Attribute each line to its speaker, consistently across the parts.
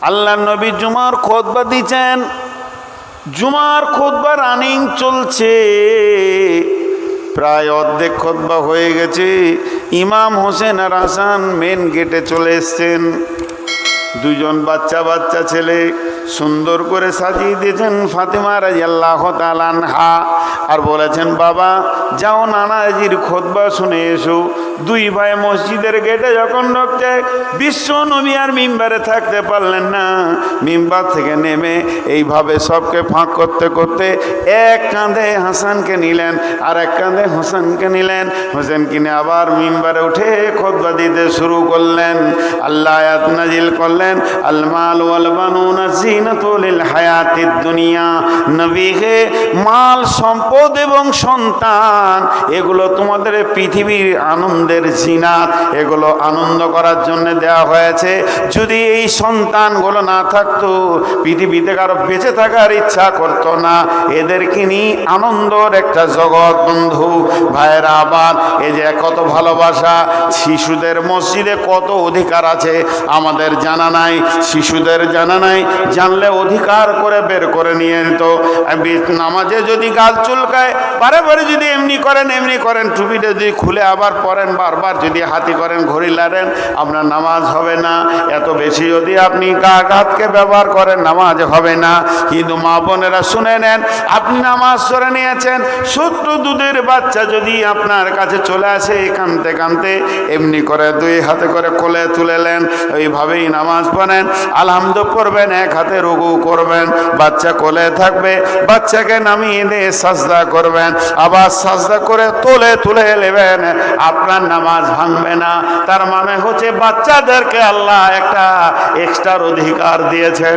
Speaker 1: আল্লাহ নবী জুমার খোদবা দিচ্ছেন। জুমার খোদবা রানিং চলছে। প্রায় অর্ধেক খোদবা হয়ে গেছে। ইমাম হোসেন আর আসান মেন গেটে চলে এসছেন। দুজন বাচ্চা বাচ্চা ছেলে সুন্দর করে সাজিয়ে দিয়েছেন ফাতেমা রাজি আল্লাহ তালানহা আর বলেছেন, বাবা, যাও নানাজির খোদবা শুনে এসো। দুই ভাই মসজিদের গেটে যখন ঢুকছে, বিশ্ব নবী আর মিম্বারে থাকতে পারলেন না। মিম্বার থেকে নেমে এইভাবে সবকে ফাঁক করতে করতে এক কাঁধে হাসানকে নিলেন আর এক কাঁধে হোসেনকে নিলেন। হোসেন কিনে আবার মিম্বারে উঠে খোদবা দিতে শুরু করলেন। আল্লাহ নাজিল করলেন। আলমাল ওয়াল বানুনা জিনাতুল হায়াতিদ দুনিয়া। নবী হে, মাল, সম্পদ এবং সন্তান, এগুলো তোমাদের পৃথিবীর আনন্দের জিনাত, এগুলো আনন্দ করার জন্য দেওয়া হয়েছে। যদি এই সন্তানগুলো না থাকতো, পৃথিবীতে কারও বেঁচে থাকার ইচ্ছা করতো না। এদেরকে নিয়ে আনন্দর একটা জগৎ, বন্ধু। ভাইয়েরা, আবার এই যে কত ভালোবাসা, শিশুদের মসজিদে কত অধিকার আছে, আমাদের জানা নাই শিশুদের জানা নাই জানলে অধিকার করে বের করে নিয়ে নিত। নামাজে যদি গাল চুলকায়, বারে বারে যদি এমনি করেন এমনি করেন, টুপিটা যদি খুলে আবার পরেন, বারবার যদি হাতি করেন, ঘড়ি লাড়েন, আপনার নামাজ হবে না। এত বেশি যদি আপনি গা ঘাতকে ব্যবহার করেন, নামাজ হবে না। কিন্তু মা বোনেরা শুনে নেন, আপনি নামাজ সরে নিয়েছেন, সত্য দুধের বাচ্চা যদি আপনার কাছে চলে আসে কানতে কানতে এমনি করে দুই হাতে করে কোলে তুলেলেন ওইভাবেই নামাজ পড়েন আলহামদ পড়বেন এক হাতে রুগু করবেন, বাচ্চা কোলে থাকবে, বাচ্চাকে নামিয়ে দিয়ে সাজদা করবেন, আবার সাজদা করে তুলে তুলে নেবেন, আপনার নামাজ ভাঙবে না। তার মানে হচ্ছে বাচ্চাদেরকে আল্লাহ একটা এক্সট্রার অধিকার দিয়েছেন।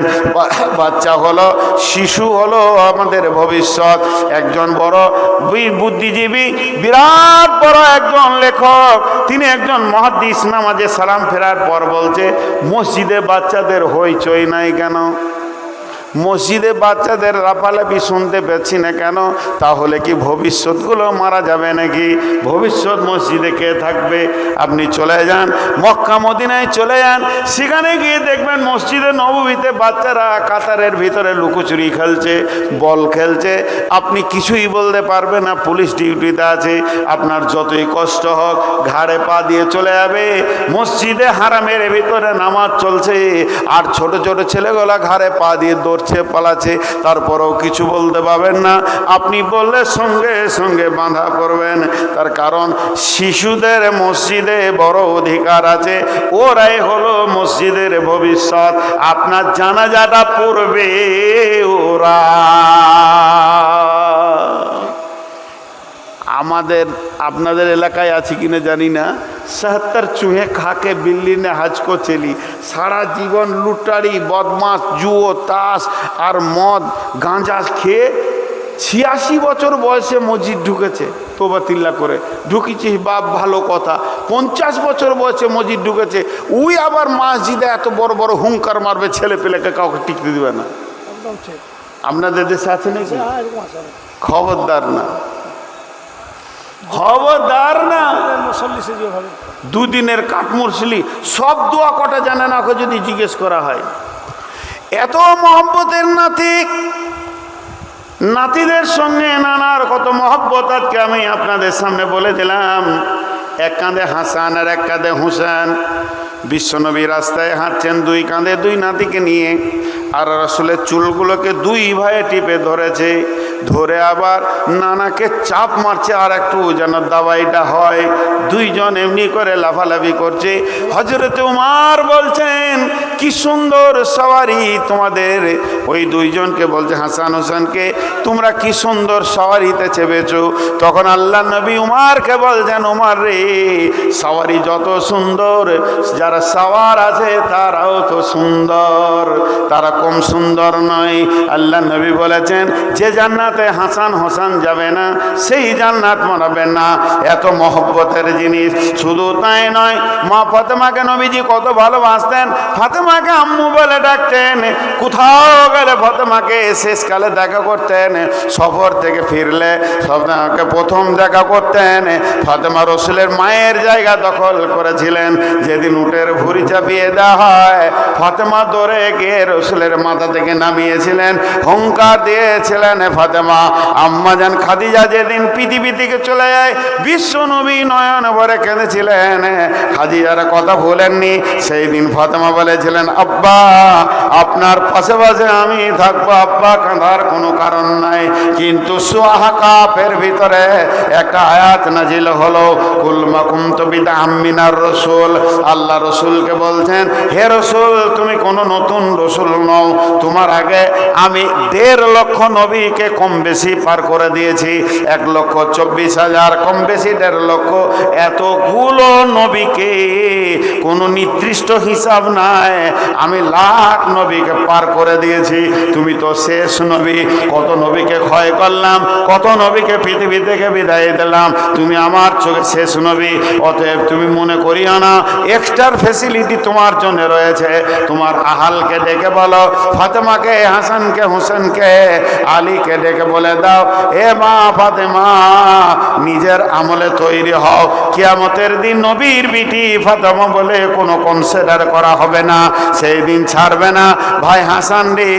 Speaker 1: বাচ্চা হলো, শিশু হলো আমাদের ভবিষ্যৎ। একজন বড় বুদ্ধিজীবী, বিরাট বড় একজন লেখক, তিনি একজন মহাদিস নামাজে সালাম ফেরার পর বলছে, মসজিদে বাচ্চাদের হইচই নাই কেন? মসজিদে বাচ্চাদের লাফালাফি শুনতে পাচ্ছি না কেন? তাহলে কি ভবিষ্যৎগুলো মারা যাবে নাকি? ভবিষ্যৎ মসজিদে কে থাকবে? আপনি চলে যান, মক্কা মদিনায় চলে যান, সেখানে গিয়ে দেখবেন মসজিদে নবমীতে বাচ্চারা কাতারের ভিতরে লুকোচুরি খেলছে, বল খেলছে। আপনি কিছুই বলতে পারবেন না, পুলিশ ডিউটিতে আছে, আপনার যতই কষ্ট হোক ঘাড়ে পা দিয়ে চলে যাবে। মসজিদে হারামের ভিতরে নামাজ চলছে, আর ছোট ছোট ছেলেগুলা ঘাড়ে পা দিয়ে দৌড়ছে পালাচ্ছে, তারপরেও কিছু বলতে পারবেন না। আপনি বললে সঙ্গে সঙ্গে বাঁধা করবেন। তার কারণ, শিশুদের মসজিদে বড় অধিকার আছে। ওরাই হলো মসজিদের ভবিষ্যৎ। আপনার জানাজাটা পড়বে ওরা। আমাদের আপনাদের এলাকায় আছে কি না জানি না। সাহাত্তর চুহে খাকে বিল্লি নে হাজকো চেলি। সারা জীবন লুটারি বদমাস জুয়ো তাস আর মদ গাঁজা খেয়ে ছিয়াশি বছর বয়সে মসজিদ ঢুকেছে তোবা তিল্লা করে। ঢুকেছি বাপ ভালো কথা। পঞ্চাশ বছর বয়সে মসজিদ ঢুকেছে। উই আবার মসজিদে এত বড় বড় হুঙ্কার মারবে ছেলে পেলেকে কাউকে টিকতে দেবে না। আপনাদের দেশে আছে নাকি?
Speaker 2: হ্যাঁ
Speaker 1: খবরদার না। খবরদার না।
Speaker 2: মুসল্লি সে যেভাবে।
Speaker 1: দুদিনের কাঠমুরসিলি সব দোয়া কটা জানে না ওকে যদি জিজ্ঞেস করা হয়। এত মহব্বতের নাতি নাতিদের সঙ্গে নানার কত মহব্বত আজকে আমি আপনাদের সামনে বলে দিলাম। এক কাঁধে হাসান আর এক কাঁধে হুসেন। বিশ্বনবী রাস্তায় হাঁটছেন দুই কাঁধে দুই নাতিকে নিয়ে। আর আসলে চুলগুলোকে দুই ভাইয়ে টিপে ধরেছে। ধরে আবার নানাকে চাপ মারছে, আর একটু যেন দাবাইটা হয়। দুইজন এমনি করে লাফালাফি করছে। হজরত উমার বলছেন, কি সুন্দর সওয়ারি তোমাদের। ওই দুইজনকে বলছে, হাসান হোসেনকে, তোমরা কি সুন্দর সওয়ারিতে চেপেছো? তখন আল্লাহ নবী উমারকে বলছেন, উমার রে, সওয়ারি যত সুন্দর, যারা সওয়ার আছে তারাও তো সুন্দর। তারা কম সুন্দর নয়। আল্লাহ নবী বলেছেন, যে জান্নাতে হাসান হোসান যাবে না, সেই জান্নাত মানাবেন না। এত মহব্বতের জিনিস। শুধু তাই নয়, মা ফাতেমাকে নবীজি কত ভালোবাসতেন। ফাতেমাকে আম্মু বলে ডাকতেন, কোথাও গেলে ফাতেমাকে শেষকালে দেখা করতেন, সফর থেকে ফিরলে ফাতেমাকে প্রথম দেখা করতেন। ফাতেমা রসুলের মায়ের জায়গা দখল করেছিলেন। যেদিন উটের ভুড়ি চাপিয়ে দেওয়া হয়, ফাতেমা দৌড়ে গিয়ে রসুলের মাথা থেকে নামিয়েছিলেন, হুঙ্কার দিয়েছিলেন ফাতেমা। আম্মা যান খাদিজা যেদিন পৃথিবী থেকে চলে যায়, বিশ্ব নবী নয়ন ভরে কেঁদেছিলেন। খাদিজার কথা ভুলেননি সেই দিন ফাতেমা বলেছিলেন, আব্বা, আপনার পাশে পাশে আমি থাকব, আব্বা, কাঁদার কোনো কারণ নাই। কিন্তু সুয়াহা কাপের ভিতরে একটা আয়াত নাজিল হলো কুলমা কুমতো বিদা আম্মিনার রসুল। আল্লাহ রসুলকে বলছেন, হে রসুল, তুমি কোনো নতুন রসুল নও। তোমার আগে আমি দেড় লক্ষ নবীকে কম বেশি পার করে দিয়েছি। এক লক্ষ চব্বিশ হাজার, কম বেশি দেড় লক্ষ। এতগুলো নবীকে কোনো নির্দিষ্ট হিসাব নাই। আমি লাখ নবীকে পার করে দিয়েছি। তুমি তো শেষ নবী। কত নবীকে ক্ষয় করলাম, কত নবীকে পৃথিবী থেকে বিদায় দিলাম। তুমি আমার চোখে শেষ নবী। অতএব তুমি মনে করিও না এক্সট্রা ফেসিলিটি তোমার জন্য রয়েছে। তোমার আহালকে ডেকে বলো ফাতেমাকে হাসানকে হুসেনকে আলীকে ডেকে বলে দাও এ মা ফাতেমা নিজের আমলে তৈরি হও। কিয়ামতের দিন নবীর বিটি ফাতেমা বলে কোনো কনসিডার করা হবে না। সেই দিন ছাড়বে না। ভাই হাসান রে,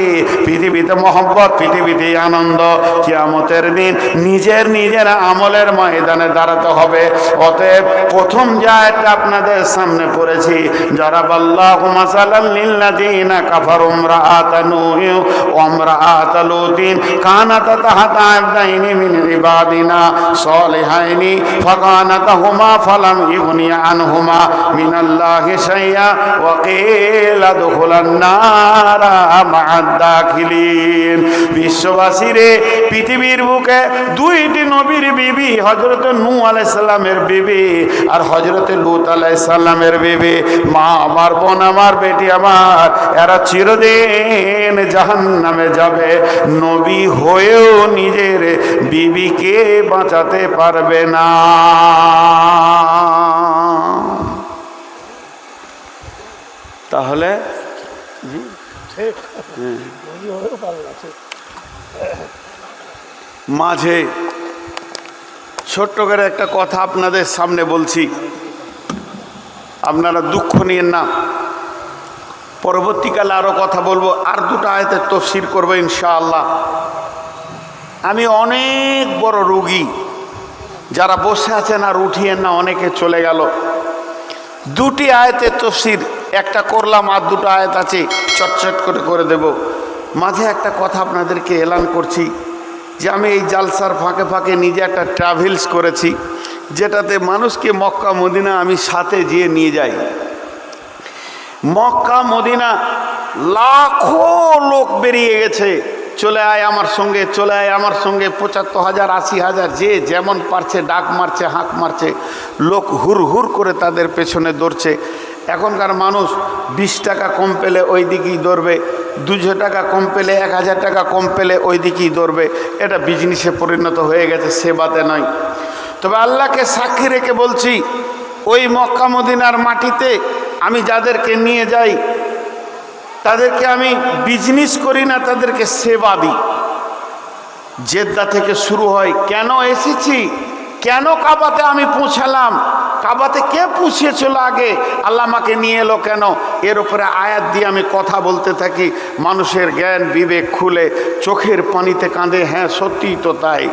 Speaker 1: পৃথিবীতে মোহব্বত, পৃথিবীতে আনন্দ। কিয়ামতের দিন নিজের নিজের আমলের ময়দানে দাঁড়াতে হবে। অতএব প্রথম যে আপনাদের সামনে পড়েছি যারা বাল্লাহ মাসালাল লিল্লাযিনা কাফারু ইমরাআতা নূহ ওয়া ইমরাআতা লুতিন কানাতা তাহাতা আবদাইনি মিন ইবাদিনা। ফালাম ইগনিয়া আনহুমা মিনাল্লাহি শাইয়া ওয়া কিলা দুখুলান নারা মা'আদ দাখিলিন। বিশ্ববাসীরে পৃথিবীর বুকে দুইটি নবীর বিবি হজরত সালামের বিবি আর হজরতে লুত আলাইহিস সালামের বিবি। মা আমার বোন আমার বেটি আমার, এরা চিরদিন জাহান্নামে যাবে। নবী হয়েও নিজের বিবিকে বাঁচাতে পারবে না। তাহলে মাঝে ছোট্ট করে একটা কথা আপনাদের সামনে বলছি। আপনারা দুঃখ নিয়েন না। পরবর্তীকালে আরও কথা বলব। আর দুটো আয়তে তফসির করব ইনশাআল্লাহ। আমি অনেক বড় রুগী। যারা বসে আছেন আর উঠিয়েন না, অনেকে চলে গেল। দুটি আয়তে তফসির, একটা করলাম আর দুটো আয়াত আছে, চটচট করে করে দেব। মাঝে একটা কথা আপনাদেরকে এলান করছি, যে আমি এই জালসার ফাঁকে ফাঁকে নিজে একটা ট্রাভেলস করেছি, যেটাতে মানুষকে মক্কা, মদিনা আমি সাথে যেয়ে নিয়ে যাই। মক্কা, মদিনা লাখো লোক বেরিয়ে গেছে। চলে আয় আমার সঙ্গে, চলে আয় আমার সঙ্গে। পঁচাত্তর হাজার, আশি হাজার, যে যেমন পারছে, ডাক মারছে, হাঁক মারছে, লোক হুর হুর করে তাদের পেছনে দৌড়ছে। এখনকার মানুষ বিশ টাকা কম পেলে ওই দিকেই দৌড়বে দুশো টাকা কম পেলে এক হাজার টাকা কম পেলে ওই দিকেই দৌড়বে। এটা বিজনেসে পরিণত হয়ে গেছে, সেবাতে নয়। তবে আল্লাহকে সাক্ষী রেখে বলছি, ওই মক্কা মদিনার মাটিতে আমি যাদেরকে নিয়ে যাই তাদেরকে আমি বিজনেস করি না, তাদেরকে সেবা দিই। জেদ্দা থেকে শুরু হয়, কেন এসেছি? কেন কাবাতে আমি পৌঁছালাম? কাবাতে কে পুষিয়েছিল আগে? আল্লাহ আমাকে নিয়ে এলো কেন? এর উপরে আয়াত দিয়ে আমি কথা বলতে থাকি। মানুষের জ্ঞান বিবেক খুলে চোখের পানিতে কাঁদে হ্যাঁ সত্যিই তো তাই।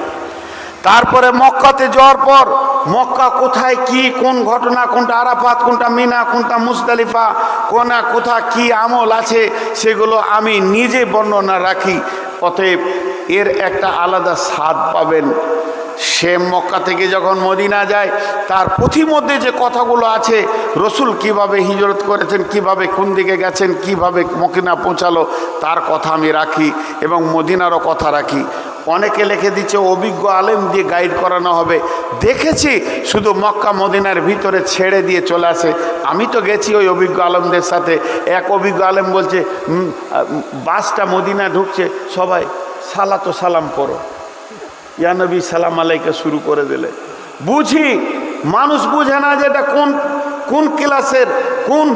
Speaker 1: তারপরে মক্কাতে যাওয়ার পর, মক্কা কোথায়, কি, কোন ঘটনা, কোনটা আরাফাত, কোনটা মিনা, কোনটা মুস্তালিফা কোনা, কোথা, কি আমল আছে, সেগুলো আমি নিজে বর্ণনা রাখি। অতএব এর একটা আলাদা স্বাদ পাবেন সে মক্কা থেকে যখন মদিনা যায়, তার মধ্যে যে কথাগুলো আছে, রসুল কীভাবে হিজরত করেছেন, কীভাবে কোন দিকে গেছেন, কীভাবে মকিনা পৌঁছালো, তার কথা আমি রাখি এবং মদিনারও কথা রাখি। অনেকে লিখে দিচ্ছে, অভিজ্ঞ আলেম দিয়ে গাইড করানো হবে। দেখেছি, শুধু মক্কা মদিনার ভিতরে ছেড়ে দিয়ে চলে আসে। আমি তো গেছি ওই অভিজ্ঞ আলেমদের সাথে। এক অভিজ্ঞ আলেম বলছে বাসটা মদিনা ঢুকছে, সবাই সালা তো সালাম পড়ো। ইয়ানবী সালাম আলাইকে শুরু করে দিলে। বুঝি, মানুষ বুঝে না যে এটা কোন কোন ক্লাসের, কোন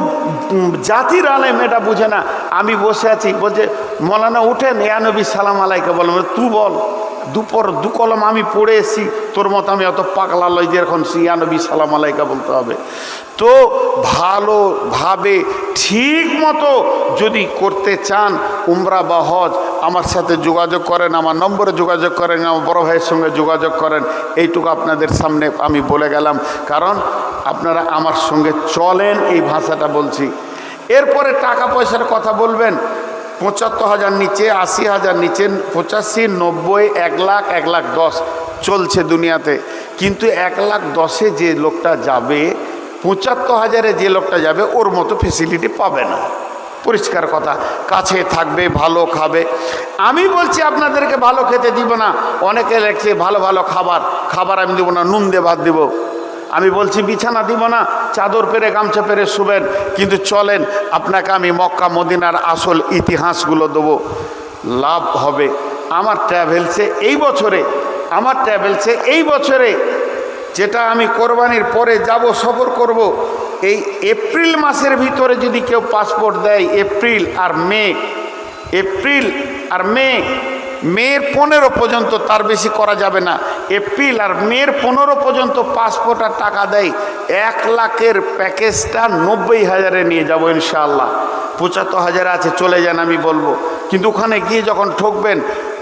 Speaker 1: জাতির আলেম এটা বুঝে না। আমি বসে আছি, বলছে, মলানা, উঠেন ইয়ানবী সালাম আলাইকে। বললাম তু বল। দুপর, দু কলম আমি পড়ে এসেছি। তোর মতো আমি অত পাগলা লই যে এখন সিয়ানবী সালাম আলাইকা বলতে হবে। তো ভালোভাবে ঠিক মতো যদি করতে চান, উমরা বা হজ, আমার সাথে যোগাযোগ করেন, আমার নম্বরে যোগাযোগ করেন, আমার বড় ভাইয়ের সঙ্গে যোগাযোগ করেন, এইটুকু আপনাদের সামনে আমি বলে গেলাম। কারণ আপনারা আমার সঙ্গে চলেন, এই ভাষাটা বলছি। এরপরে টাকা পয়সার কথা বলবেন পঁচাত্তর হাজার নিচে, আশি হাজার নিচে, পঁচাশি, নব্বই, এক লাখ এক লাখ দশ চলছে দুনিয়াতে। কিন্তু এক লাখ দশে যে লোকটা যাবে, পঁচাত্তর হাজারে যে লোকটা যাবে, ওর মতো ফেসিলিটি পাবে না। পরিষ্কার কথা। কাছে থাকবে, ভালো খাবে। আমি বলছি, আপনাদেরকে ভালো খেতে দিব না। অনেকে লেখছে, ভালো ভালো খাবার। খাবার আমি দেবো না, নুন দিয়ে ভাত দেবো। আমি বলছি, বিছানা দিব না, চাদর পেরে, গামছা পেরে শুবেন, কিন্তু চলেন, আপনাকে আমি মক্কা, মদিনার আসল ইতিহাসগুলো দেবো। লাভ হবে। আমার ট্রাভেলসে এই বছরে, আমার ট্রাভেলসে এই বছরে যেটা আমি কোরবানির পরে যাব, সফর করব, এই এপ্রিল মাসের ভিতরে যদি কেউ পাসপোর্ট দেয়, এপ্রিল আর মে, এপ্রিল আর মে মের পনেরো পর্যন্ত তার বেশি করা যাবে না। এপ্রিল আর মেয়ের পনেরো পর্যন্ত পাসপোর্ট আর টাকা দেয়। এক লাখের প্যাকেজটা নব্বই হাজারে নিয়ে যাব ইনশাআল্লাহ। পঁচাত্তর হাজার আছে, চলে যান আমি বলব। কিন্তু ওখানে গিয়ে যখন ঠকবেন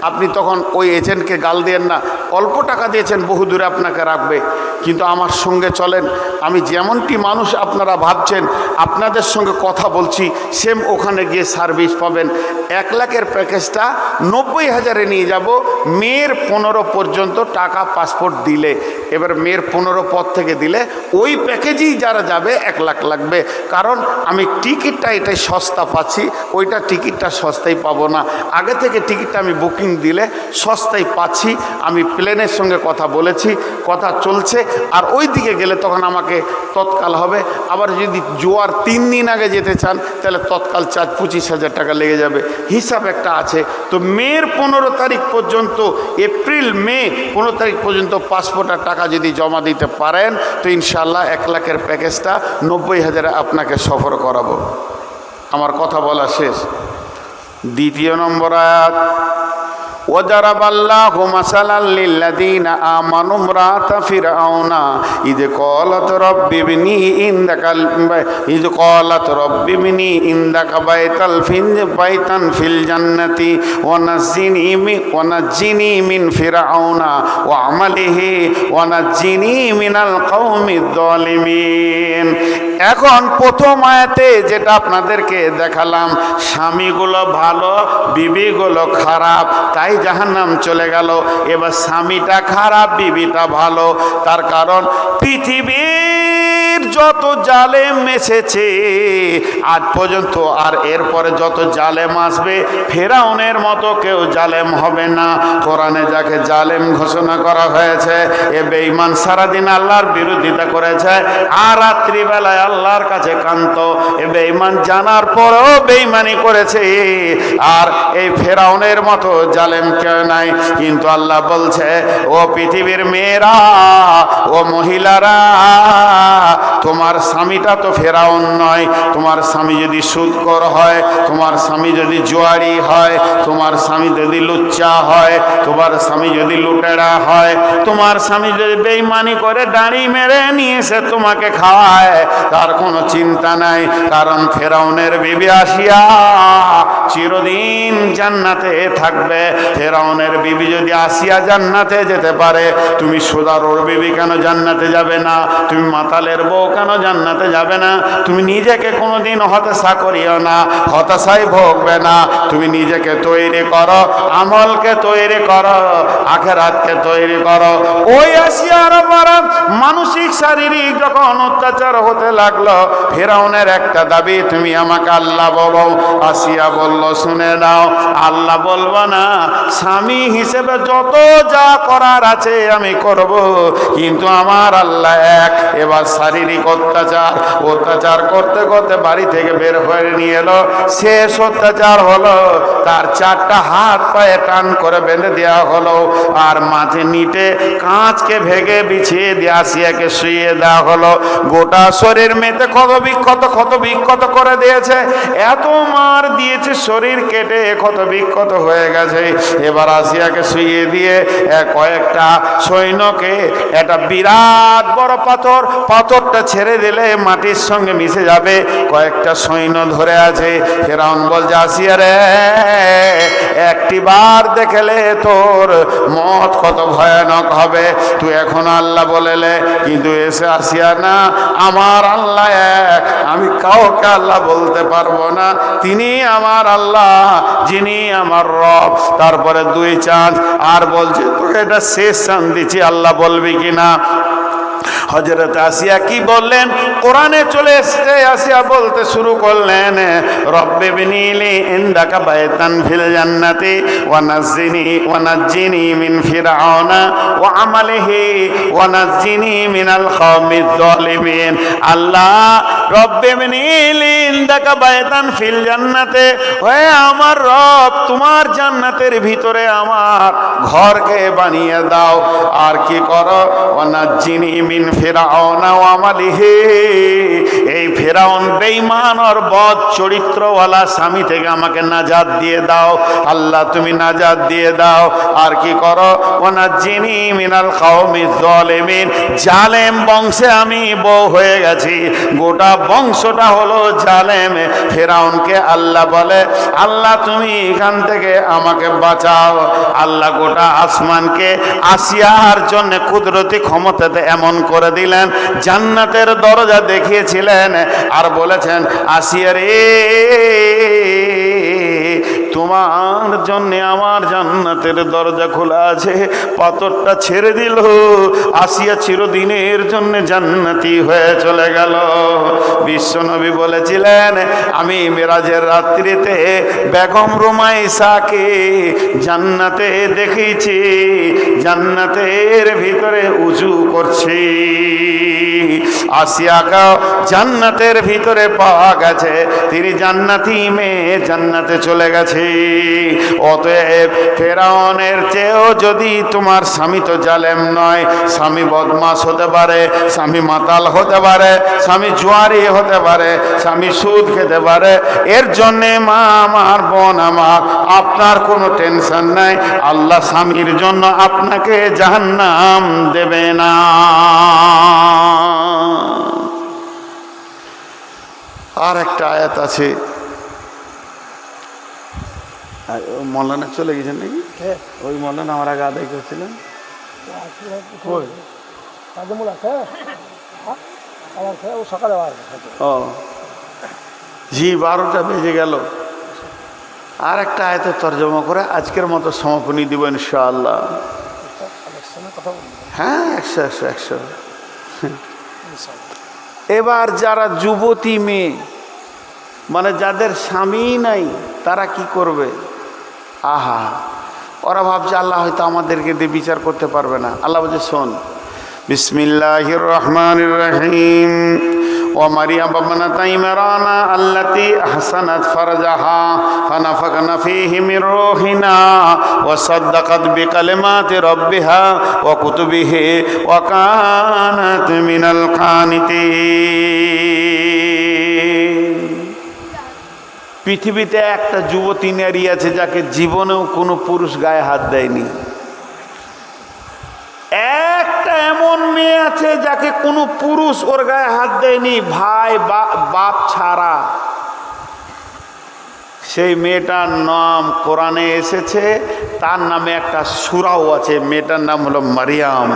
Speaker 1: আপনি তখন ওই এজেন্টকে গাল দিয়েন না। অল্প টাকা দিয়েছেন, বহু দূরে আপনাকে রাখবে। কিন্তু আমার সঙ্গে চলেন, আমি যেমনটি মানুষ আপনারা ভাবছেন, আপনাদের সঙ্গে কথা বলছি, সেম ওখানে গিয়ে সার্ভিস পাবেন। এক লাখের প্যাকেজটা নব্বই হাজারে নিয়ে যাব, মেয়ের পনেরো পর্যন্ত টাকা পাসপোর্ট দিলে। এবার মেয়ের পনেরো পর থেকে দিলে ওই প্যাকেজেই যারা যাবে, এক লাখ লাগবে। কারণ আমি টিকিটটা এটাই সস্তা পাচ্ছি, ওইটা টিকিটটা সস্তায় পাবো না। আগে থেকে টিকিটটা আমি বুকিং দিলে সস্তায় পাচ্ছি। আমি প্লেনের সঙ্গে কথা বলেছি, কথা চলছে। আর ওই দিকে গেলে তখন আমাকে তৎকাল হবে। আবার যদি জোয়ার তিন দিন আগে যেতে চান, তাহলে তৎকাল চার্জ পঁচিশ হাজার টাকা লেগে যাবে। হিসাব একটা আছে। তো মের পনেরো তারিখ পর্যন্ত, এপ্রিল, মে, পনেরো তারিখ পর্যন্ত পাসপোর্ট আর টাকা যদি জমা দিতে পারেন, তো ইনশাল্লাহ এক লাখের প্যাকেজটা নব্বই হাজারে আপনাকে সফর করাবো। আমার কথা বলা শেষ। দ্বিতীয় নম্বর আয়াত। وضرب الله مثلا للذين آمنوا امرأة فرعون. إذ قالت رب ابني عندك إذ قالت رب ابني عندك بيتا بيتا في الجنة. ونجني من ونجني من فرعون. وعمله ونجني من القوم الظالمين. এখন প্রথম আয়াতে যেটা আপনাদেরকে দেখালাম, স্বামীগুলো ভালো, বিবিগুলো খারাপ, তাই জাহান্নাম চলে গেল। এবার স্বামীটা খারাপ, বিবিটা ভালো। তার কারণ পৃথিবীর যত জালেম এসেছে, আজ পর্যন্ত আর এরপরে যত জালেম আসবে, ফেরাউনের মতো কেউ জালেম হবে না। কোরআনে যাকে জালেম ঘোষণা করা হয়েছে, এ বেঈমান সারাদিন আল্লাহর বিরোধিতা করেছে, আর রাত্রিবেলায় আল্লাহর কাছে কান্ত এ বেঈমান জানার পরেও বেঈমানি করেছে। আর এই ফেরাউনের মতো জালেম কেউ নাই। কিন্তু আল্লাহ বলছে, ও পৃথিবীর মেয়েরা, ও মহিলারা তোমার স্বামীটা তো ফেরাউন নয়, তোমার স্বামী যদি সুদকর হয়, তোমার স্বামী যদি জোয়ারি হয়, তোমার স্বামী যদি লুচ্চা হয়, তোমার স্বামী যদি লুটেরা হয়, তোমার স্বামী যদি বেইমানি করে দাড়ি মেরে নিয়ে এসে তোমাকে খাওয়ায়, তার কোনো চিন্তা নাই, কারণ ফেরাউনের বিবি আসিয়া চিরদিন জান্নাতে থাকবে। ফেরাউনের বিবি যদি আসিয়া জান্নাতে যেতে পারে, তুমি সুদারোর বিবি কেন জান্নাতে যাবে না? তুমি মাতালের বউ কেন জান্নাতে যাবে না? তুমি নিজেকে কোনোদিন হতাশা করিও না, হতাশাই ভোগবে না। তুমি নিজেকে তৈরি করো, আমলকে তৈরি করো, আখেরাতকে তৈরি করো। ওই আসিয়ার পরা মানসিক, শারীরিক যখন অত্যাচার হতে লাগল, ফেরাউনের একটা দাবি, তুমি আমাকে আল্লাহ বলো। আসিয়া বলল, শুনে নাও, আল্লাহ বলব না, স্বামী হিসেবে যত যা করার আছে আমি করব, কিন্তু আমার আল্লাহ এক। এবার শারীরিক অত্যাচার অত্যাচার করতে করতে বাড়ি থেকে বের হয়ে নিয়ে এলো। শেষ অত্যাচার হলো, তার চারটা হাত পায়ে টান করে বেঁধে দেওয়া হলো আর মাঝে নিটে কাঁচকে ভেঙে বিছিয়ে দেওয়া আসিয়াকে শুয়ে দেওয়া হলো। গোটা শরীর মেতে ক্ষত বিক্ষত ক্ষত বিক্ষত করে দিয়েছে। এত মার দিয়েছে, শরীর কেটে ক্ষত বিক্ষত হয়ে গেছে। এবার আসিয়াকে শুয়ে দিয়ে কয়েকটা সৈন্যকে, একটা বিরাট বড় পাথর, পাথরটা ছেড়ে দিলে মাটির সঙ্গে মিশে যাবে। কয়েকটা সৈন্য ধরে আছে। ফেরাউন বলছে, আসিয়া রে, একটি বার দেখলে তোর মত কত ভয়ানক হবে। তুই এখন আল্লাহ বলেলে কিন্তু এসে আসিয়া না, আমার আল্লাহ এক। আমি কাউকে আল্লাহ বলতে পারব না। তিনি আমার আল্লাহ, যিনি আমার রব। তারপরে দুই চাঁদ, আর বলছে, তোকে এটা শেষ চাঁদ দিচ্ছি, আল্লাহ বলবি কিনা? হজরত আসিয়া কি বললেন? কোরআনে চলে এসছে, আসিয়া বলতে শুরু করলেন, রব্বে বিনিলি ইন্দাকা বায়তান ফিল জান্নাতি ওয়া নাজ্জিনি ওয়া নাজ্জিনি মিন ফিরআউনা ওয়া আমালিহি, ওয়া নাজ্জিনি মিনাল কওমিজ জালিমিন আল্লাহ, রব্বে বিনিলি ইন্দাকা বায়তান ফিল জান্নাতে, ওহে আমার রব, তোমার জান্নাতের ভিতরে আমার ঘরকে বানিয়ে দাও। আর কি করো? অনাজিনি মিন ফেরাউনা আমালিহে এই ফেরাউন বেঈমান আর বদ চরিত্রওয়ালা স্বামী থেকে আমাকে নাজাদ দিয়ে দাও। আল্লাহ তুমি নাজাদ দিয়ে দাও। আর কি করো? অনাজিনি মিনাল কাওমি জালিমিন জালেম বংশে আমি বউ হয়ে গেছি। গোটা বংশটা হলো জালেম। ফেরাউনকে আল্লাহ বলে, আল্লাহ তুমি এখান থেকে আমাকে বাঁচাও। আল্লাহ গোটা আসমানকে আসিয়ার জন্য কুদরতি ক্ষমতাতে এমন করে দিলেন জান্নাতের দরজা দেখিয়েছিলেন আর বলেছেন আসিয়া রে তোমার জন্যে আমার জান্নাতের দরজা খোলা আছে, পাথরটা ছেড়ে দিল, আসিয়া চিরদিনের জন্য জান্নাতি হয়ে চলে গেল। বিশ্বনবী বলেছিলেন, আমি মেরাজের রাত্রিতে বেগম রুমাইসাকে জান্নাতে দেখেছি জান্নাতের ভিতরে উজু করছি। আসিয়াকা জান্নাতের ভিতরে পাওয়া গেছে। তিনি জান্নাতি মেয়ে জান্নাতে চলে গেছে। অতএব ফেরাউনের চেয়েও যদি তোমার স্বামী তো জালেম নয়, স্বামী বদমাস হতে পারে, স্বামী মাতাল হতে পারে, স্বামী জুয়ারি হতে পারে, স্বামী সুদ খেতে পারে, এর জন্যে মা আমার, বোন আমার, আপনার কোনো টেনশন নাই। আল্লাহ স্বামীর জন্য আপনাকে জাহান্নাম দেবে না। আর একটা আয়াত আছে। মৌলানা চলে গেছেন নাকি?
Speaker 2: হ্যাঁ।
Speaker 1: ওই মৌলানা আমার আগে আদায় করছিলেন।
Speaker 2: হ্যাঁ? ও সকালে
Speaker 1: ও। জি বারোটা বেজে গেল। আর একটা আয়তের তর্জমা করে আজকের মতো সমাপনী দিব ইনশাআল্লাহ।
Speaker 2: বলব।
Speaker 1: হ্যাঁ একশো একশো একশো। এবার যারা যুবতী মেয়ে মানে যাদের স্বামী নাই, তারা কি করবে? আহা, ওরা ভাবছে আল্লাহ হয়তো আমাদেরকে দিয়ে বিচার করতে পারবে না। আল্লাহ বলছে, শোন। বিসমিল্লাহ রহমান রহিম। ومريم ابنة عمران التي أحسنت فرجها فنفخنا فيه من روحنا وصدقت بكلمات ربها وكتبه وكانت من القانتين পৃথিবীতে একটা যুবতী নারী আছে যাকে জীবনেও কোনো পুরুষ গায়ে হাত দেয়নি মেয়ে আছে যাকে কোনো পুরুষ ওর গায়ে হাত দেয়নি, ভাই বাপ ছাড়া। সেই মেয়েটার নাম কোরআনে এসেছে, তার নামে একটা সুরাও আছে, মেয়েটার নাম হলো মারিয়াম।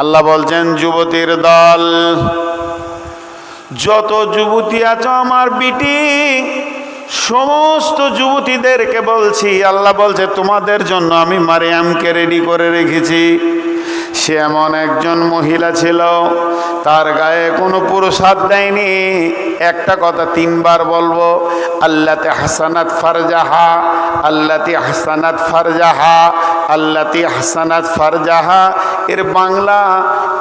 Speaker 1: আল্লাহ বলছেন, যুবতীর দল, যত যুবতী আছো আমার বিটি, সমস্ত যুবতীদেরকে বলছি, আল্লাহ বলছে, তোমাদের জন্য আমি মারিয়ামকে রেডি করে রেখেছি। সে এমন একজন মহিলা ছিল, তার গায়ে কোনো পুরুষাদ দেয়নি। একটা কথা তিনবার বলব, আল্লাতে হাসানাত ফারজাহা, আল্লাতে হাসানাত ফারজাহা, আল্লাতে হাসানাত ফারজাহা। এর বাংলা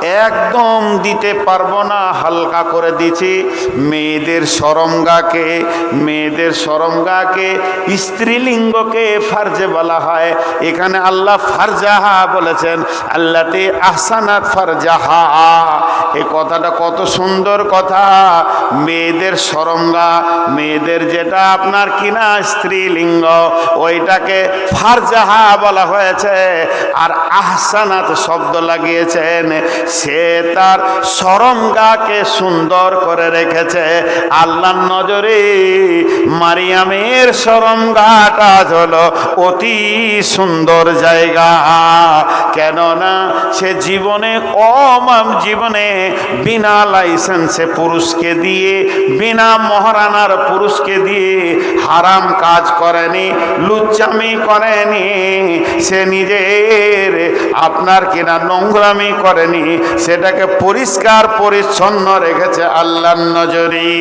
Speaker 1: একদম দিতে পারব না, হালকা করে দিছি। মেয়েদের সরমগাকে মেয়েদের সরমগাকে, স্ত্রীলিঙ্গকে ফার্জে বলা হয়। এখানে আল্লাহ ফারজাহা বলেছেন, আল্লাতে আহসানাত ফারজাহা। এই কথাটা কত সুন্দর কথা। মেয়েদের সরঙ্গা মেয়েদের যেটা আপনার কিনা স্ত্রীলিঙ্গ, ওইটাকে ফারজাহা বলা হয়েছে। আর আহসানাত শব্দ লাগিয়েছেন সে তার সরঙ্গাকে সুন্দর করে রেখেছে। আল্লাহর নজরে মারিয়ামের সরঙ্গাটা হলো অতি সুন্দর জায়গা। কেননা সে জীবনে অমাম জীবনে বিনা লাইসেন্সে পুরুষকে দিয়ে, বিনা মহারানার পুরুষকে দিয়ে হারাম কাজ করেনি, লুচ্চামি করেনি। সে নিজের আপনার কিনা নোংরামি করেনি সেটাকে পরিষ্কার, পরিচ্ছন্ন রেখেছে আল্লাহর নজরি।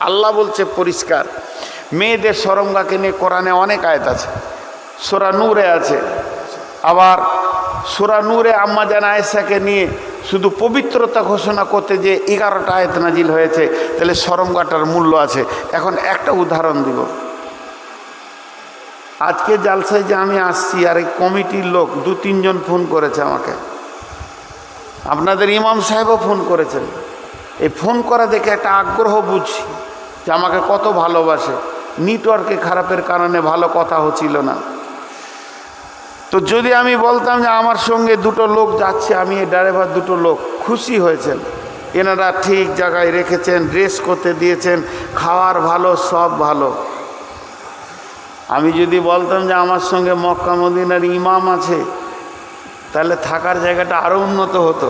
Speaker 1: আল্লাহ বলছে পরিষ্কার। মেয়েদের সরঙ্গাকে নিয়ে কোরআনে অনেক আয়াত আছে। সোরা নূরে আছে। আবার সোরা নূরে আম্মা জান আয়েশাকে নিয়ে শুধু পবিত্রতা ঘোষণা করতে যে এগারোটা আয়াত নাজিল হয়েছে, তাহলে সরঙ্গাটার মূল্য আছে। এখন একটা উদাহরণ দিব। আজকে জালসায় যে আমি আসছি আর এই কমিটির লোক দু, তিনজন ফোন করেছে আমাকে। আপনাদের ইমাম সাহেবও ফোন করেছেন। এই ফোন করা দেখে একটা আগ্রহ বুঝছি যে আমাকে কত ভালোবাসে। নেটওয়ার্কে খারাপের কারণে ভালো কথা হচ্ছিল না। তো যদি আমি বলতাম যে আমার সঙ্গে দুটো লোক যাচ্ছে, আমি এই ড্রাইভার দুটো লোক খুশি হয়েছেন। এনারা ঠিক জায়গায় রেখেছেন ড্রেস করতে দিয়েছেন, খাওয়ার ভালো, সব ভালো। আমি যদি বলতাম যে আমার সঙ্গে মক্কা মদিনার ইমাম আছে, তাহলে থাকার জায়গাটা আরও উন্নত হতো।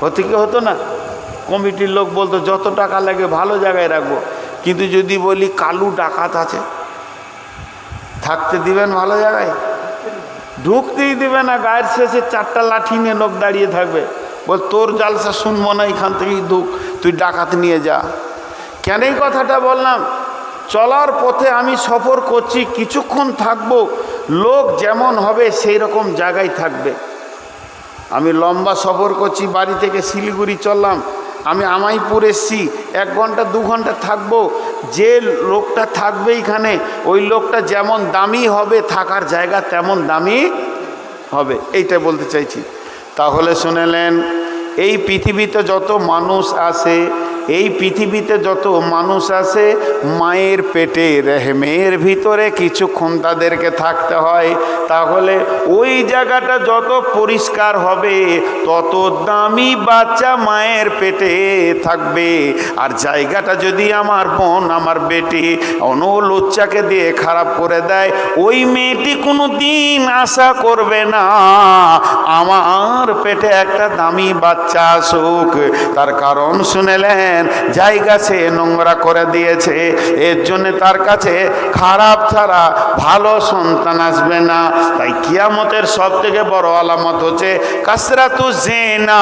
Speaker 1: হতে কি হতো না? কমিটির লোক বলতো, যত টাকা লাগে ভালো জায়গায় রাখব। কিন্তু যদি বলি, কালু ডাকাত আছে। থাকতে দিবেন ভালো জায়গায়? ঢুকতেই দেবে না, গায়ের শেষে চারটা লাঠি নিয়ে লোক দাঁড়িয়ে থাকবে। বল, তোর জালসা শুনব না, এখান থেকেই ঢুক, তুই ডাকাত নিয়ে যা। কেন এই কথাটা বললাম? চলার পথে আমি সফর করছি, কিছুক্ষণ থাকব, লোক যেমন হবে সেই রকম জায়গায় থাকবে। আমি লম্বা সফর করছি, বাড়ি থেকে শিলিগুড়ি চললাম, আমি আমাইপুর এসছি, এক ঘণ্টা, দু ঘণ্টা থাকব, যে লোকটা থাকবে এখানে, ওই লোকটা যেমন দামি হবে, থাকার জায়গা তেমন দামি হবে, এইটা বলতে চাইছি। তাহলে শুনেলেন, এই পৃথিবীতে যত মানুষ আছে এই পৃথিবীতে যত মানুষ আছে, মায়ের পেটে রেহমের ভিতরে কিছুক্ষণ তাদেরকে থাকতে হয়। তাহলে ওই জায়গাটা যত পরিষ্কার হবে, তত দামি বাচ্চা মায়ের পেটে থাকবে। আর জায়গাটা যদি আমার বোন, আমার বেটি অনুলুচ্চাকে দিয়ে খারাপ করে দেয়, ওই মেয়েটি কোনো দিন আশা করবে না, আমার পেটে একটা দামি বাচ্চা আসুক। তার কারণ শুনেলেন জায়গা সে নোংরা করে দিয়েছে। এর জন্য তার কাছে খারাপ ছাড়া ভালো সন্তান আসবে না। তাই কিয়ামতের সব থেকে বড় আলামত হচ্ছে কাসরা কাসরাতু জেনা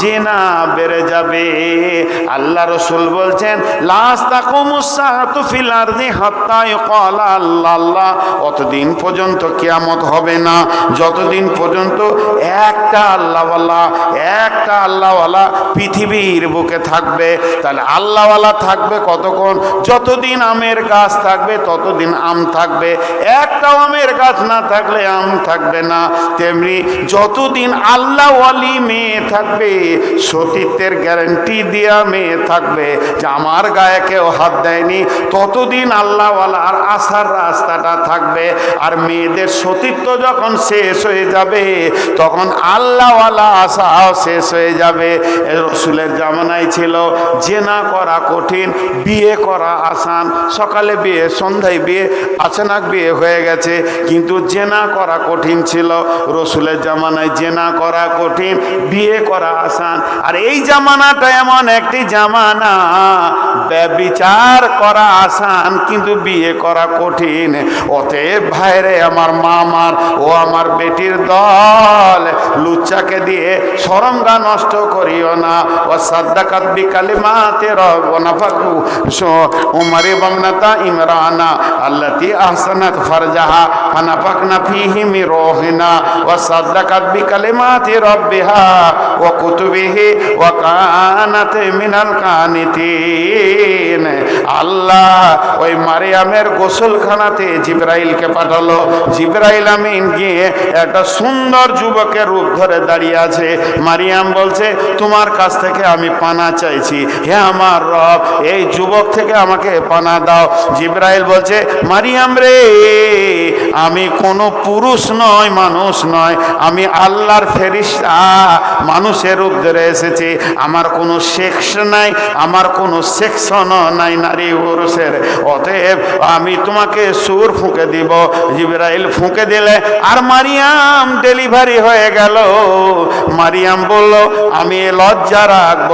Speaker 1: জেনা বেড়ে যাবে। আল্লাহ রসুল বলছেন লাস্ট তাকুমুসাহাতু ফিল আরদি হাত্তা ইউকালা আল্লাহ আল্লাহ। অতদিন পর্যন্ত কিয়ামত হবে না। যতদিন পর্যন্ত একটা আল্লাহওয়ালা একটা আল্লাহওয়ালা পৃথিবীর বুকে থাকবে, তাহলে আল্লাহওয়ালা থাকবে কতক্ষণ? যতদিন আমের গাছ থাকবে, ততদিন আম থাকবে। একটাও আমের গাছ না থাকলে আম থাকবে না। তেমনি যতদিন আল্লাহওয়ালি মেয়ে থাকবে, সতীত্বের গ্যারান্টি দেওয়া মেয়ে থাকবে, যে আমার গায়ে কেউ হাত দেয়নি, ততদিন আল্লাহওয়ালার আসার রাস্তাটা থাকবে। আর মেয়েদের সতীত্ব যখন শেষ হয়ে যাবে, তখন আল্লাহওয়ালা আশাও শেষ হয়ে যাবে। রসুলের জামানায় ছিল। জেনা করা কঠিন, বিয়ে করা আসান। সকালে বিয়ে, সন্ধ্যায় বিয়ে, আচানক বিয়ে হয়ে গেছে, কিন্তু জেনা করা কঠিন ছিল। রসুলের জামানায় জেনা করা কঠিন, বিয়ে করা আসান। আর এই জামানাটা এমন একটি জামানা, ব্যবিচার করা আসান, কিন্তু বিয়ে করা কঠিন। অতএব ভাইরে, আমার মামার ও আমার বেটির দল লুচ্চাকে দিয়ে সরঙ্গা নষ্ট করিও না। ও সাদ্দাকাত বিকালে মাতে রবনা ফাকু উমারে ইমরানা আল্লাতি আহসানাত ফারজাহা ফানাফাকনা ফিহি মি রোহিনা ও সাদ্দাকাত বিকালে মাতে রব্বিহা ও কুতুবিহি ও কানাত মিনাল কানিতিন আল্লাহ ওই মারিয়ামের গোসলখানাতে জিব্রাইলকে পাঠালো। জিব্রাইল আমিন গিয়ে একটা সুন্দর যুবকের রূপ ধরে দাঁড়িয়ে আছে। মারিয়াম বলছে, তোমার কাছ থেকে আমি পানা চাইছি। হে আমার রব, এই যুবক থেকে আমাকে পানা দাও। জিব্রাইল বলছে, মারিয়াম রে, আমি কোনো পুরুষ নয় মানুষ নয় আমি আল্লাহর ফেরিস্তা, মানুষের রূপ ধরে এসেছি। আমার কোনো সেক্স নাই, আমার কোনো সেকশনও নাই নারী পুরুষের। অতএব আমি তোমাকে সুর ফুঁকে দিব। জিব্রাইল ফুঁকে দিলে, আর মারিয়াম ডেলিভারি হয়ে গেল। মারিয়াম বলল, আমি লজ্জা রাখব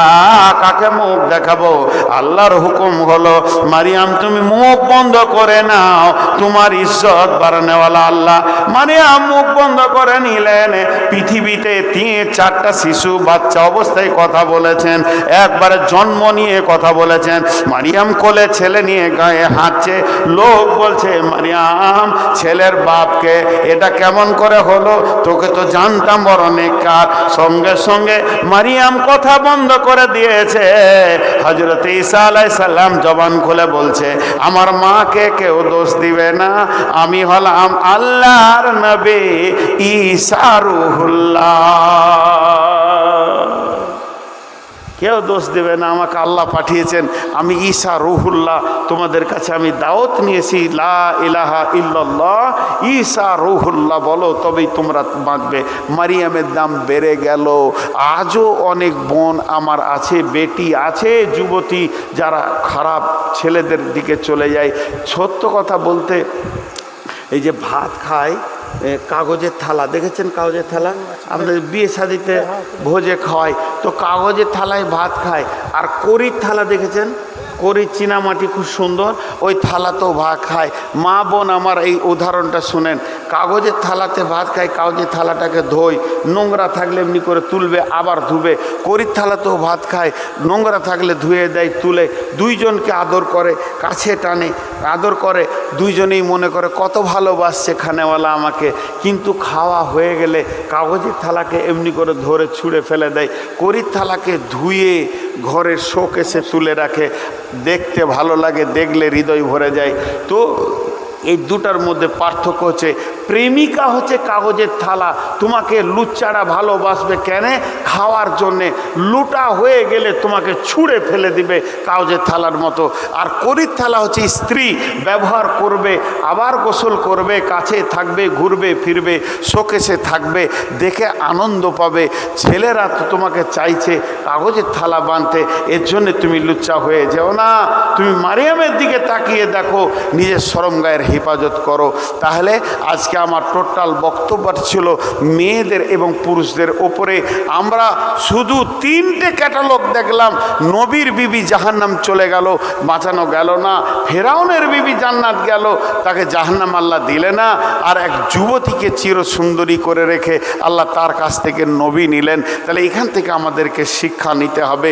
Speaker 1: কোথা কাকে মুখ দেখাবো? আল্লাহর হুকুম হলো, মারিয়াম, তুমি মুখ বন্ধ করে নাও। তোমার ইজ্জত বাড়ানেওয়ালা আল্লাহ। মারিয়াম, মুখ বন্ধ করে নিলেন। পৃথিবীতে তিন, চারটা শিশু, বাচ্চা অবস্থায় কথা বলেছেন। একবারে জন্ম নিয়ে কথা বলেছেন। মারিয়াম কোলে ছেলে নিয়ে গায়ে হাঁটছে। লোক বলছে, মারিয়াম, ছেলের বাপকে এটা কেমন করে হলো? তোকে তো জানতাম বড় নেকার সঙ্গে সঙ্গে মারিয়াম কথা বন্ধ করে দিয়েছে। হজরত ঈসা আলাই জবান খুলে বলছে, আমার মাকে কেউ দোষ দিবে না। আমি হলাম আল্লাহর নবী ঈসা রুহুল্লাহ। কেউ দোষ দেবে না, আমাকে আল্লাহ পাঠিয়েছেন। আমি ঈশা রুহুল্লাহ, তোমাদের কাছে আমি দাওয়াত নিয়েছি, লা ইলাহা ইল্লাল্লাহ। ঈশা রুহুল্লাহ বলো, তবেই তোমরা বাঁচবে। মারিয়ামের দাম বেড়ে গেল। আজও অনেক বোন আমার আছে, বেটি আছে, যুবতী যারা খারাপ ছেলেদের দিকে চলে যায়। সত্য কথা বলতে, এই যে ভাত খায় কাগজের থালা, দেখেছেন কাগজের থালা? আমাদের বিয়ে শাদিতে ভোজে খাওয়াই তো কাগজের থালায় ভাত খায়, আর করির থালা দেখেছেন? করির চীনামাটি খুব সুন্দর। ওই থালাতেও ভাত খায় মা বোন আমার এই উদাহরণটা শুনেন। কাগজের থালাতে ভাত খায় কাগজের থালাটাকে ধোয় নোংরা থাকলে এমনি করে তুলবে, আবার ধুবে। করির থালাতেও ভাত খায় নোংরা থাকলে ধুয়ে দেয়, তুলে। দুইজনকে আদর করে, কাছে টানে। আদর করে, দুইজনেই মনে করে, কত ভালোবাসছে খানেওয়ালা আমাকে। কিন্তু খাওয়া হয়ে গেলে কাগজের থালাকে এমনি করে ধরে ছুঁড়ে ফেলে দেয়। করির থালাকে ধুয়ে ঘরের শোকেসে তুলে রাখে, দেখতে ভালো লাগে, দেখলে হৃদয় ভরে যায়। তো এই দুটার মধ্যে পার্থক্য হচ্ছে প্রেমিকা হচ্ছে কাগজের থালা। তোমাকে লুচ্চারা ভালোবাসবে কেন? খাওয়ার জন্যে লুটা হয়ে গেলে তোমাকে ছুঁড়ে ফেলে দিবে কাগজের থালার মতো। আর করির থালা হচ্ছে স্ত্রী, ব্যবহার করবে, আবার গোসল করবে, কাছে থাকবে, ঘুরবে, ফিরবে, শোকেসে থাকবে, দেখে আনন্দ পাবে। ছেলেরা তো তোমাকে চাইছে কাগজের থালা বানতে, এর জন্যে তুমি লুচ্চা হয়ে যেও না। তুমি মারিয়ামের দিকে তাকিয়ে দেখো, নিজের সরম গায়ের হেফাজত করো। তাহলে আজকে আমার টোটাল বক্তব্য ছিল মেয়েদের এবং পুরুষদের ওপরে আমরা শুধু তিনটে ক্যাটালগ দেখলাম, নবীর বিবি জাহান্নাম চলে গেল, বাঁচানো গেল না, ফেরাউনের বিবি জান্নাত গেল, তাকে জাহান্নাম আল্লাহ দিলে না, আর এক যুবতীকে চির সুন্দরী করে রেখে আল্লাহ তার কাছ থেকে নবী নিলেন। তাহলে এখান থেকে আমাদেরকে শিক্ষা নিতে হবে।